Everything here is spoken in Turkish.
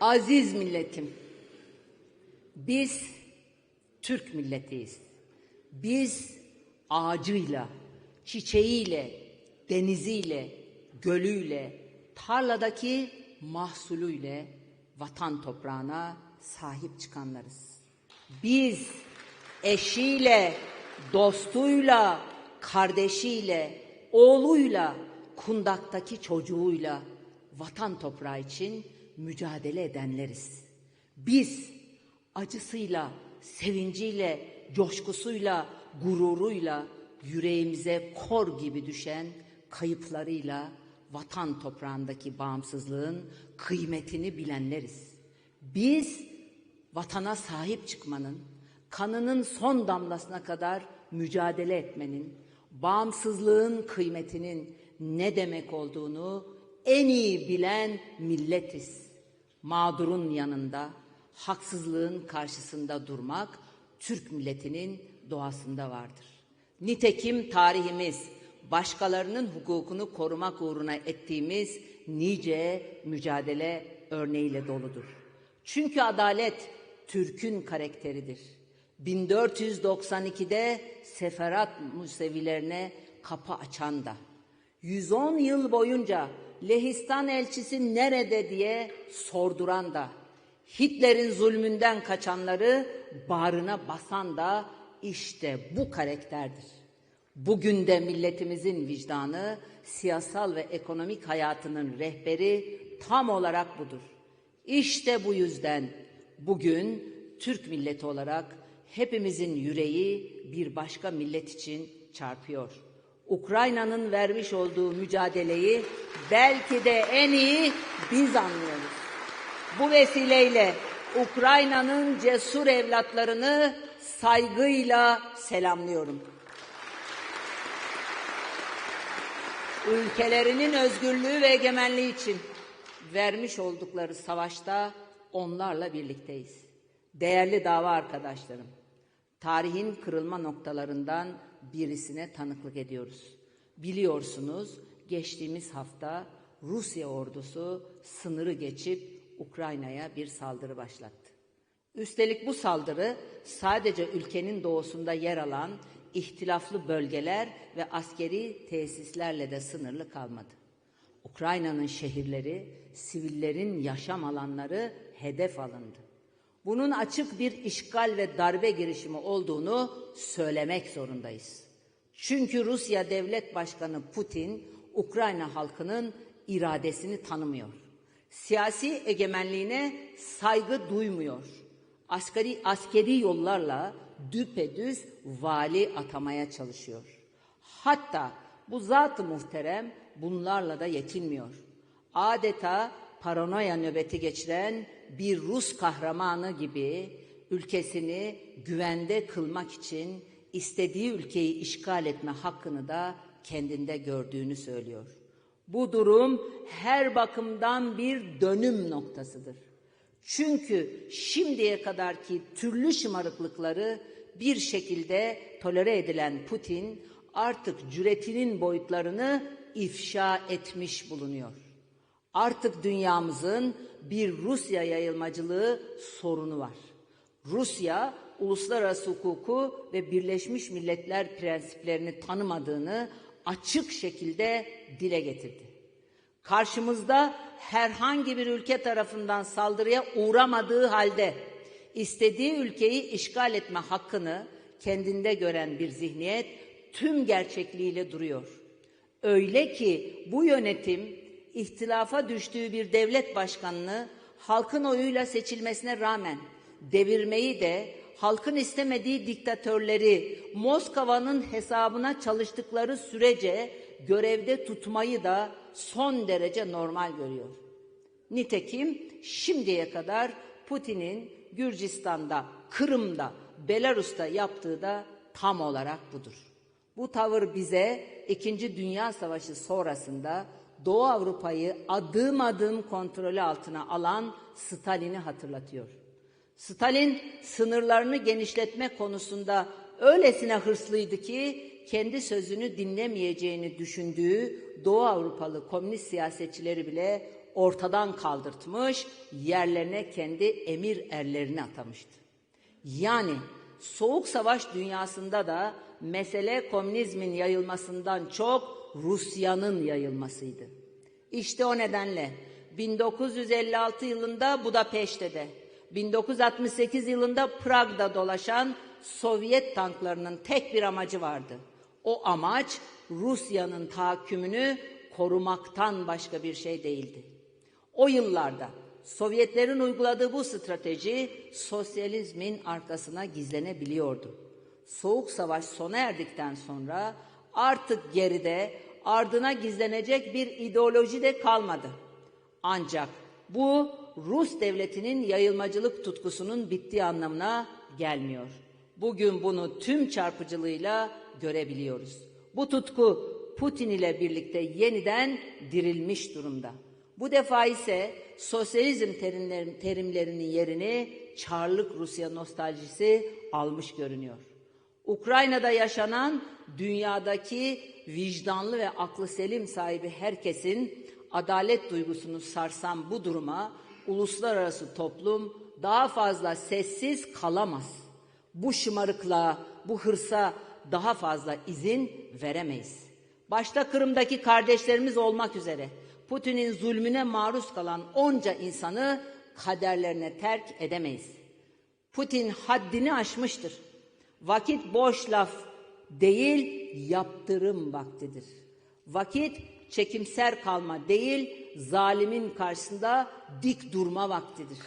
Aziz milletim, biz Türk milletiyiz. Biz ağacıyla, çiçeğiyle, deniziyle, gölüyle, tarladaki mahsulüyle vatan toprağına sahip çıkanlarız. Biz eşiyle, dostuyla, kardeşiyle, oğluyla, kundaktaki çocuğuyla vatan toprağı için mücadele edenleriz. Biz acısıyla, sevinciyle, coşkusuyla, gururuyla yüreğimize kor gibi düşen kayıplarıyla vatan toprağındaki bağımsızlığın kıymetini bilenleriz. Biz vatana sahip çıkmanın, kanının son damlasına kadar mücadele etmenin, bağımsızlığın kıymetinin ne demek olduğunu en iyi bilen milletiz. Mağdurun yanında, haksızlığın karşısında durmak Türk milletinin doğasında vardır. Nitekim tarihimiz başkalarının hukukunu korumak uğruna ettiğimiz nice mücadele örneğiyle doludur. Çünkü adalet Türk'ün karakteridir. 1492'de Seferat Musevilerine kapı açan da, 110 yıl boyunca Lehistan elçisi nerede diye sorduran da, Hitler'in zulmünden kaçanları bağrına basan da işte bu karakterdir. Bugün de milletimizin vicdanı, siyasal ve ekonomik hayatının rehberi tam olarak budur. İşte bu yüzden bugün Türk milleti olarak hepimizin yüreği bir başka millet için çarpıyor. Ukrayna'nın vermiş olduğu mücadeleyi belki de en iyi biz anlıyoruz. Bu vesileyle Ukrayna'nın cesur evlatlarını saygıyla selamlıyorum. Ülkelerinin özgürlüğü ve egemenliği için vermiş oldukları savaşta onlarla birlikteyiz. Değerli dava arkadaşlarım, tarihin kırılma noktalarından birisine tanıklık ediyoruz. Biliyorsunuz geçtiğimiz hafta Rusya ordusu sınırı geçip Ukrayna'ya bir saldırı başlattı. Üstelik bu saldırı sadece ülkenin doğusunda yer alan ihtilaflı bölgeler ve askeri tesislerle de sınırlı kalmadı. Ukrayna'nın şehirleri, sivillerin yaşam alanları hedef alındı. Bunun açık bir işgal ve darbe girişimi olduğunu söylemek zorundayız. Çünkü Rusya Devlet Başkanı Putin Ukrayna halkının iradesini tanımıyor. Siyasi egemenliğine saygı duymuyor. Askeri askeri yollarla düpedüz vali atamaya çalışıyor. Hatta bu zat-ı muhterem bunlarla da yetinmiyor. Adeta paranoya nöbeti geçiren bir Rus kahramanı gibi ülkesini güvende kılmak için istediği ülkeyi işgal etme hakkını da kendinde gördüğünü söylüyor. Bu durum her bakımdan bir dönüm noktasıdır. Çünkü şimdiye kadarki türlü şımarıklıkları bir şekilde tolere edilen Putin artık cüretinin boyutlarını ifşa etmiş bulunuyor. Artık dünyamızın bir Rusya yayılmacılığı sorunu var. Rusya uluslararası hukuku ve Birleşmiş Milletler prensiplerini tanımadığını açık şekilde dile getirdi. Karşımızda herhangi bir ülke tarafından saldırıya uğramadığı halde istediği ülkeyi işgal etme hakkını kendinde gören bir zihniyet tüm gerçekliğiyle duruyor. Öyle ki bu yönetim ihtilafa düştüğü bir devlet başkanını halkın oyuyla seçilmesine rağmen devirmeyi de halkın istemediği diktatörleri Moskova'nın hesabına çalıştıkları sürece görevde tutmayı da son derece normal görüyor. Nitekim şimdiye kadar Putin'in Gürcistan'da, Kırım'da, Belarus'ta yaptığı da tam olarak budur. Bu tavır bize İkinci Dünya Savaşı sonrasında Doğu Avrupa'yı adım adım kontrolü altına alan Stalin'i hatırlatıyor. Stalin sınırlarını genişletme konusunda öylesine hırslıydı ki kendi sözünü dinlemeyeceğini düşündüğü Doğu Avrupalı komünist siyasetçileri bile ortadan kaldırtmış, yerlerine kendi emir erlerini atamıştı. Yani soğuk savaş dünyasında da mesele komünizmin yayılmasından çok Rusya'nın yayılmasıydı. İşte o nedenle 1956 yılında Budapeşte'de, 1968 yılında Prag'da dolaşan Sovyet tanklarının tek bir amacı vardı. O amaç Rusya'nın tahakkümünü korumaktan başka bir şey değildi. O yıllarda Sovyetlerin uyguladığı bu strateji sosyalizmin arkasına gizlenebiliyordu. Soğuk savaş sona erdikten sonra artık geride ardına gizlenecek bir ideoloji de kalmadı. Ancak bu Rus devletinin yayılmacılık tutkusunun bittiği anlamına gelmiyor. Bugün bunu tüm çarpıcılığıyla görebiliyoruz. Bu tutku Putin ile birlikte yeniden dirilmiş durumda. Bu defa ise sosyalizm terimler- terimlerinin yerini Çarlık Rusya nostaljisi almış görünüyor. Ukrayna'da yaşanan dünyadaki vicdanlı ve aklı selim sahibi herkesin adalet duygusunu sarsan bu duruma uluslararası toplum daha fazla sessiz kalamaz. Bu şımarıklığa, bu hırsa daha fazla izin veremeyiz. Başta Kırım'daki kardeşlerimiz olmak üzere Putin'in zulmüne maruz kalan onca insanı kaderlerine terk edemeyiz. Putin haddini aşmıştır. Vakit boş laf değil, yaptırım vaktidir. Vakit çekimser kalma değil, zalimin karşısında dik durma vaktidir.